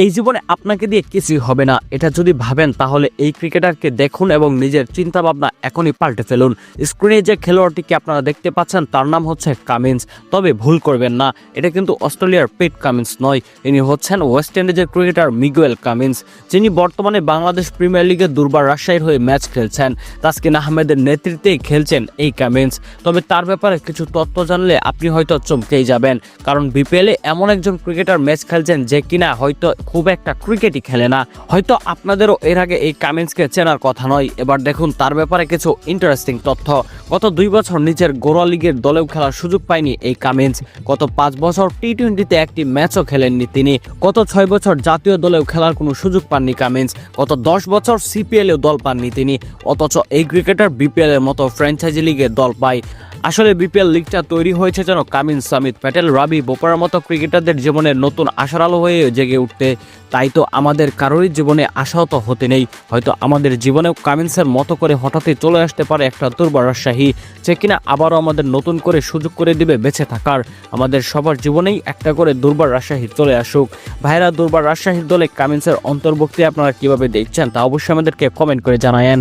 এই জীবনে আপনাকে দিয়ে কিছুই হবে না। এটা যদি ভাবেন, তাহলে এই ক্রিকেটারকে দেখুন এবং নিজের চিন্তা ভাবনা এখনই পাল্টে ফেলুন। স্ক্রিনে যে খেলোয়াড়টিকে আপনারা দেখতে পাচ্ছেন, তার নাম হচ্ছে কামিন্স তবে ভুল করবেন না, এটা কিন্তু অস্ট্রেলিয়ার পেট কামিন্স নয়। ইনি হচ্ছেন ওয়েস্ট ইন্ডিজের ক্রিকেটার মিগুয়েল কামিন্স যিনি বর্তমানে বাংলাদেশ প্রিমিয়ার লিগে দুর্বার রাজশাহীর হয়ে ম্যাচ খেলছেন। তাসকিন আহমেদের নেতৃত্বেই খেলছেন এই কামিন্স তবে তার ব্যাপারে কিছু তথ্য জানলে আপনি হয়তো চমকেই যাবেন। কারণ বিপিএলে এমন একজন ক্রিকেটার ম্যাচ খেলছেন যে কিনা হয়তো খুব একটা ক্রিকেটই খেলে না। হয়তো আপনাদেরও এর আগে এই কামিন্সকে চেনার কথা নয়। এবার দেখুন, তার ব্যাপারে কিছু ইন্টারেস্টিং তথ্য। গত দুই বছর নিজের গোড়া লিগের দলেও খেলার সুযোগ পায়নি এই কামিন্স গত পাঁচ বছর টি টোয়েন্টিতে একটি ম্যাচও খেলেননি তিনি। গত ছয় বছর জাতীয় দলেও খেলার কোনো সুযোগ পাননি কামিন্স গত দশ বছর সিপিএলেও দল পাননি তিনি। অথচ এই ক্রিকেটার বিপিএল এর মতো ফ্র্যাঞ্চাইজি লিগে দল পায়। আসলে বিপিএল লিগটা তৈরি হয়েছে যেন কামিন সামিত প্যাটেল, রাবি, বোপার মতো ক্রিকেটারদের জীবনে নতুন আশার আলো হয়ে জেগে উঠতে। তাই তো আমাদের কারোরই জীবনে আশাহত হতে নেই। হয়তো আমাদের জীবনেও কামিন্সের মতো করে হঠাৎই চলে আসতে পারে একটা দুর্বার রাজশাহী যে কিনা আবারও আমাদের নতুন করে সুযোগ করে দিবে বেঁচে থাকার। আমাদের সবার জীবনেই একটা করে দুর্বার রাজশাহী চলে আসুক। ভাইরা, দুর্বার রাজশাহীর দলে কামিন্সের অন্তর্ভুক্তি আপনারা কীভাবে দেখছেন তা অবশ্যই আমাদেরকে কমেন্ট করে জানায়েন।